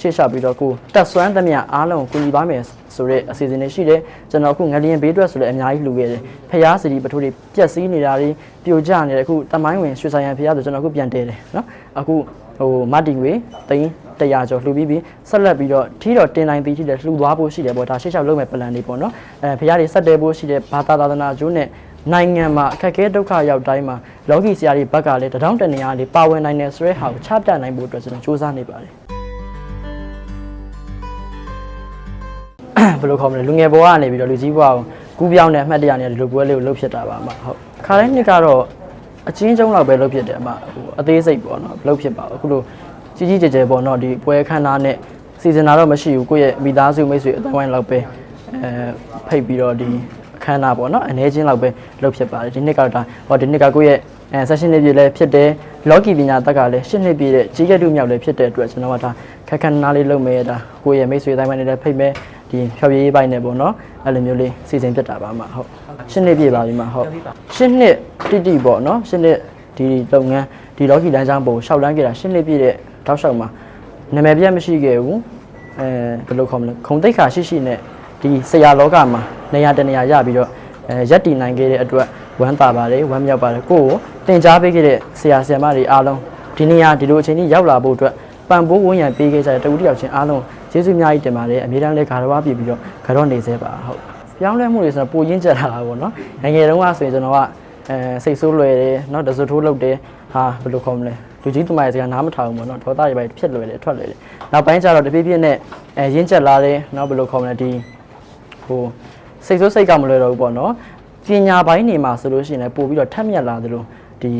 ရှေ့လျှောက်ပြီးတော့ကိုတက်ဆွမ်းသမျှအားလုံးကိုကူညီပါမယ်ဆိုတဲ့အစီအစဉ်တွေရှိတယ်ကျွန်တော်အခုငလျင်ဘေးအတွက်ဆိုလည်းအများကြီးလှူခဲ့တယ်ဖျားစီဒီပထိုးတွေပြက်စီးနေတာတွေပြိုကျနေတယ်အခုတမိုင်းဝင်ရွှေဆိုင်ရန်ဖျားဆိုကျွန်တော်အခုပြန်တဲတယ်နော်အခုဟိုမတ်တီဝေတိန်းတရားကျော်လှူပြီးပြီးဆက်လက်ပြီးတော့ထီတော်တင်နိုင်ပြီးရှိတယ်လှူသွားဖို့ရှိတယ်ပေါ့ဒါရှေ့လျှောက်လုပ်မဲ့ပလန်တွေပေါ့နော်အဲဖျားတွေဆက်တဲဖို့ရှိတယ်ဘာသာသာသနာကျိုးနဲ့နိုင်ငံမှာအခက်အခဲဒုက္ခရောက်တိုင်းမှာလောကီဆရာတွေဘက်ကလည်းတထောင်တနေရာလေးပါဝင်နိုင်တယ်ဆိုတဲ့ဟာကိုချပြနိုင်ဖို့အတွက်ကျွန်တော်စူးစမ်းနေပါတယ် ဘယ်လိုခေါ်မလဲလူငယ်ဘဝကနေပြီးတော့လူကြီးဘဝကိုကူးပြောင်းတဲ့အမှတ်တရနဲ့ဒီလိုပွဲလေးကိုလှုပ်ဖြစ်တာပါအမဟုတ်ခါတိုင်းနှစ်ကတော့အချင်းချင်းလောက်ပဲလှုပ်ဖြစ်တယ်အမဟိုအသေးစိတ်ပေါ့နော်လှုပ်ဖြစ်ပါဘူးအခုလိုကြီးကြီးကျယ်ကျယ်ပေါ့နော်ဒီပွဲခန်းသားနဲ့စီစဉ်တာတော့မရှိဘူးကိုယ့်ရဲ့မိသားစုမိတ်ဆွေအတိုင်းဝိုင်းလောက်ပဲအဲဖိတ်ပြီးတော့ဒီအခမ်းအနားပေါ့နော်အနေချင်းလောက်ပဲလှုပ်ဖြစ်ပါတယ်ဒီနှစ်ကတော့ဒါဟောဒီနှစ်ကကိုယ့်ရဲ့အဲ session လေးပြည့်လည်းဖြစ်တယ်လော်ကီပညာတက်ကလည်းရှင်းနှစ်ပြည့်တဲ့ကြီးကတုမြောက်လည်းဖြစ်တဲ့အတွက်ကျွန်တော်ကဒါခက်ခက်နားလေးလုပ်မယ်ဒါကိုယ့်ရဲ့မိတ်ဆွေအတိုင်းဝိုင်းနဲ့လည်းဖိတ်မယ် ဒီဖြောပြရေးပိုင်းနဲ့ပေါ့နော်အဲ့လိုမျိုးလေးစီစဉ်ဖြစ်တာပါမှဟုတ်ရှင်းနှစ်ပြည့်ပါပြီမှဟုတ်ရှင်းနှစ်တိတိပေါ့နော်ရှင်းနှစ်ဒီလုပ်ငန်းဒီလော်ကီလမ်းကြောင်းပုံရှောက်လန်းခဲ့တာရှင်းနှစ်ပြည့်တဲ့တောက်လျှောက်မှာနာမည်ပြတ်မရှိခဲ့ဘူးအဲဘယ်လိုခေါ်မလဲခုံတိတ်ခါရှိရှိနဲ့ဒီဆရာလောကမှာနေရာတနေရာရပြီးတော့အဲရက်တည်နိုင်ခဲ့တဲ့အတွက်ဝမ်းသာပါတယ်ဝမ်းမြောက်ပါတယ်ကိုယ့်ကိုတင် जा ပေးခဲ့တဲ့ဆရာဆရာမတွေအားလုံးဒီနေရာဒီလိုအချိန်ကြီးရောက်လာဖို့အတွက်ပံ့ပိုးဝန်းရံပေးခဲ့ကြတဲ့တဦးတစ်ယောက်ချင်းအားလုံး ကျေးဇူးအများကြီးတင်ပါတယ်အမြဲတမ်းလည်းဂါရဝပြပြီးတော့ဂရော့နေစေပါဟုတ်ပြောင်းလဲမှုတွေဆိုတော့ပိုရင်းကြတာပေါ့နော်နိုင်ငံတုန်းကဆိုရင်ကျွန်တော်ကအဲစိတ်ဆိုးလွယ်တယ်နော်တဆွထိုးလုပ်တယ်ဟာဘယ်လိုခေါ်မလဲလူကြီးတမရဲ့စကားနားမထောင်ဘူးပေါ့နော်ဒေါသတွေပဲဖြစ်လွယ်တယ်ထွက်လွယ်တယ်နောက်ပိုင်းကျတော့တပြည့်ပြည့်နဲ့အဲရင်းချက်လာတယ်နော်ဘယ်လိုခေါ်မလဲဒီဟိုစိတ်ဆိုးစိတ်ကမလွယ်တော့ဘူးပေါ့နော်ပညာပိုင်းနေမှာဆိုလို့ရှိရင်လည်းပို့ပြီးတော့ထက်မြက်လာသလိုဒီ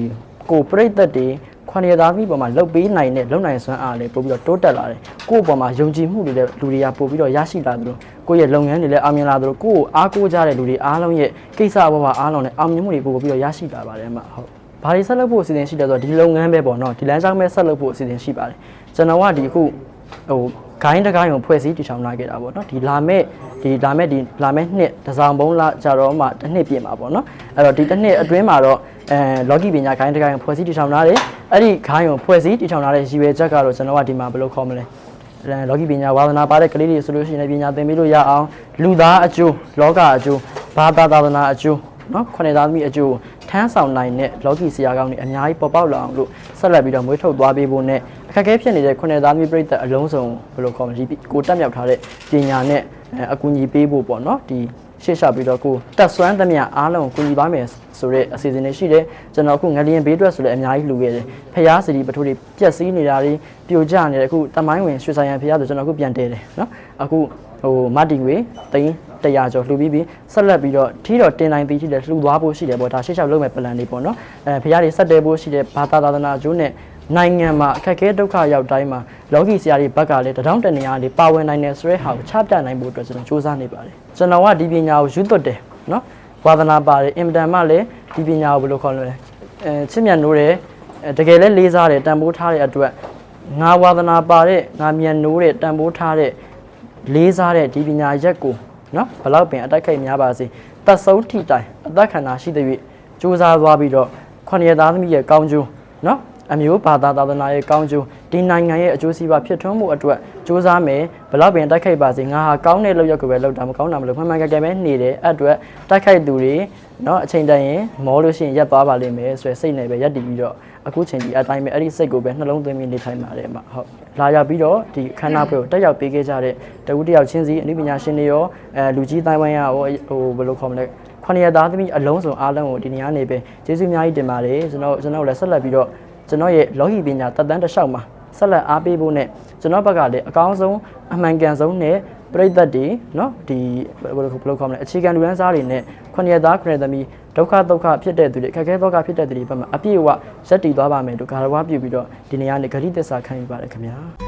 ကိုပြိတ္တတွေ ခွန်ရသားမိပေါ်မှာလှုပ်ပေးနိုင်တဲ့လုံနိုင်စွမ်းအားလည်းပို့ပြီးတော့တိုးတက်လာတယ်ကိုယ့်ပေါ်မှာယုံကြည်မှုတွေလည်းလူတွေကပို့ပြီးတော့ရရှိလာသလိုကိုယ့်ရဲ့လုပ်ငန်းတွေလည်းအောင်မြင်လာသလိုကိုယ့်ကိုအားကိုးကြတဲ့လူတွေအားလုံးရဲ့ကိစ္စဘဝအားလုံးနဲ့အောင်မြင်မှုတွေပို့ပြီးတော့ရရှိလာပါတယ်အမဟုတ်ဘာတွေဆက်လုပ်ဖို့အစီအစဉ်ရှိတယ်ဆိုတော့ဒီလုပ်ငန်းပဲပေါ့နော်ဒီလမ်းကြောင်းပဲဆက်လုပ်ဖို့အစီအစဉ်ရှိပါတယ်ကျွန်တော်ကဒီအခုဟိုဂိုင်းတကိုင်းကိုဖွဲ့စည်းတည်ထောင်လာခဲ့တာပေါ့နော်ဒီလာမဲ့ဒီလာမဲ့ဒီလာမဲ့နှစ်တစ်စောင်ပုံးလာကြတော့မှတစ်နှစ်ပြည့်မှာပေါ့နော်အဲ့တော့ဒီတစ်နှစ်အတွင်းမှာတော့အဲလော်ကီပညာဂိုင်းတကိုင်းကိုဖွဲ့စည်းတည်ထောင်လာတယ် အဲ့ဒီဂိုင်းကိုဖွဲ့စည်းတည်ထောင်လာတဲ့ရည်ရွယ်ချက်ကတော့ကျွန်တော်ကဒီမှာဘယ်လိုခေါ်မလဲအဲလော်ကီပညာဝါသနာပါတဲ့ကလေးတွေဆိုလို့ရှိရင်လည်းပညာသင်ပေးလို့ရအောင်လူသားအကျိုးလောကအကျိုးဘာသာသာသနာအကျိုးနော်ခုနှစ်သားသမီးအကျိုးထမ်းဆောင်နိုင်တဲ့လော်ကီဆရာကောင်းတွေအများကြီးပေါ်ပေါက်လာအောင်လို့ဆက်လက်ပြီးတော့မွေးထုတ်သွားပေးဖို့နဲ့အခက်အခဲဖြစ်နေတဲ့ခုနှစ်သားသမီးပြည်သက်အလုံးစုံဘယ်လိုခေါ်မလဲဒီကိုတက်မြောက်ထားတဲ့ပညာနဲ့အဲအကူအညီပေးဖို့ပေါ့နော်ဒီရှေ့လျှောက်ပြီးတော့ကိုတက်ဆွမ်းသမျှအားလုံးကိုကူညီပါမယ် ဆိုတဲ့အစီအစဉ်တွေရှိတယ်ကျွန်တော်အခုငလျင်ဘေးအတွက်ဆိုလည်းအများကြီးလှူခဲ့တယ်ဖျားစီဒီပထိုးတွေပြက်စီးနေတာတွေပြိုကျနေတယ်အခုတမိုင်းဝင်ရွှေဆိုင်ရန်ဖျားဆိုကျွန်တော်အခုပြန်တဲတယ်နော်အခုဟိုမတ်တီဝေတိန်းတရားကျော်လှူပြီးပြီးဆက်လက်ပြီးတော့ထီတော်တင်နိုင်ပြီးရှိတယ်လှူသွားဖို့ရှိတယ်ပေါ့ဒါရှေ့လျှောက်လုပ်မဲ့ပလန်တွေပေါ့နော်အဲဖျားတွေဆက်တဲဖို့ရှိတယ်ဘာသာသာသနာကျိုးနဲ့နိုင်ငံမှာအခက်အခဲဒုက္ခရောက်တိုင်းမှာလောကီဆရာတွေဘက်ကလည်းတထောင်တနေရာလေးပါဝင်နိုင်တယ်ဆိုတဲ့ဟာကိုချပြနိုင်ဖို့အတွက်ကျွန်တော်စူးစမ်းနေပါတယ်ကျွန်တော်ကဒီပညာကိုယူသွတ်တယ်နော် ဝါသနာပါတယ်အင်မတန်မှလည်းဒီပညာကိုဘယ်လိုခေါ်လဲအဲချစ်မြတ်နိုးတယ်အဲတကယ်လည်းလေးစားတယ်တန်ဖိုးထားတဲ့အတွက်ငါဝါသနာပါတဲ့ငါမြတ်နိုးတဲ့တန်ဖိုးထားတဲ့လေးစားတဲ့ဒီပညာရက်ကိုနော်ဘလောက်ပင်အတိုက်ခိုက်များပါစေတတ်ဆုံးထိတိုင်အသက်ခန္ဓာရှိတဲ့၍စူးစမ်းသွားပြီးတော့ခွန်ရသားသမီးရဲ့ကောင်းကျိုးနော် အမျိုးဘာသာသာသနာရဲ့ကောင်းကျိုးဒီနိုင်ငံရဲ့အကျိုးစီးပွားဖြစ်ထွန်းမှုအတွက်စူးစမ်းမယ်ဘလောက်ပင်တိုက်ခိုက်ပါစေငါဟာကောင်းတဲ့လုပ်ရက်ကိုပဲလုပ်တာမကောင်းတာမလို့မှန်မှန်ကန်ကန်ပဲနေတယ်အတွက်တိုက်ခိုက်သူတွေနော်အချိန်တိုင်းရင်မောလို့ရှိရင်ရက်သွားပါလိမ့်မယ်ဆိုရယ်စိတ်နဲ့ပဲရက်တည်ပြီးတော့အခုချိန်ဒီအတိုင်းပဲအဲ့ဒီစိတ်ကိုပဲနှလုံးသွင်းပြီးနေထိုင်ပါတယ်မှာဟုတ်လာရောက်ပြီးတော့ဒီအခမ်းအနားပွဲကိုတက်ရောက်ပေးခဲ့ကြတဲ့တဦးတယောက်ချင်းစီအနုပညာရှင်တွေရောအဲလူကြီးတိုင်းဝိုင်းရောဟိုဘယ်လိုခေါ်မလဲခொနရသားသမီးအလုံးစုံအားလုံးကိုဒီနေရာနေပဲကျေးဇူးအများကြီးတင်ပါတယ်ကျွန်တော်ကျွန်တော်လည်းဆက်လက်ပြီးတော့ ကျွန်တော်ရဲ့လောကီပညာတက်တန်းတစ်လျှောက်မှာဆက်လက်အားပေးဖို့နဲ့ကျွန်တော်ဘက်ကလည်းအကောင်းဆုံးအမှန်ကန်ဆုံးနဲ့ပြိသက်တွေเนาะဒီဘယ်လိုဘယ်လိုခေါ်မလဲအခြေခံလူရန်စားတွေနဲ့ခုနှစ်သားခုနှစ်သမီးဒုက္ခဒုက္ခဖြစ်တဲ့သူတွေအခက်အခဲဒုက္ခဖြစ်တဲ့သူတွေဘက်မှာအပြည့်အဝရက်တည်သွားပါမယ်လို့ဂါရဝပြုပြီးတော့ဒီနေရာနဲ့ဂရိသစ္စာခံယူပါတယ်ခင်ဗျာ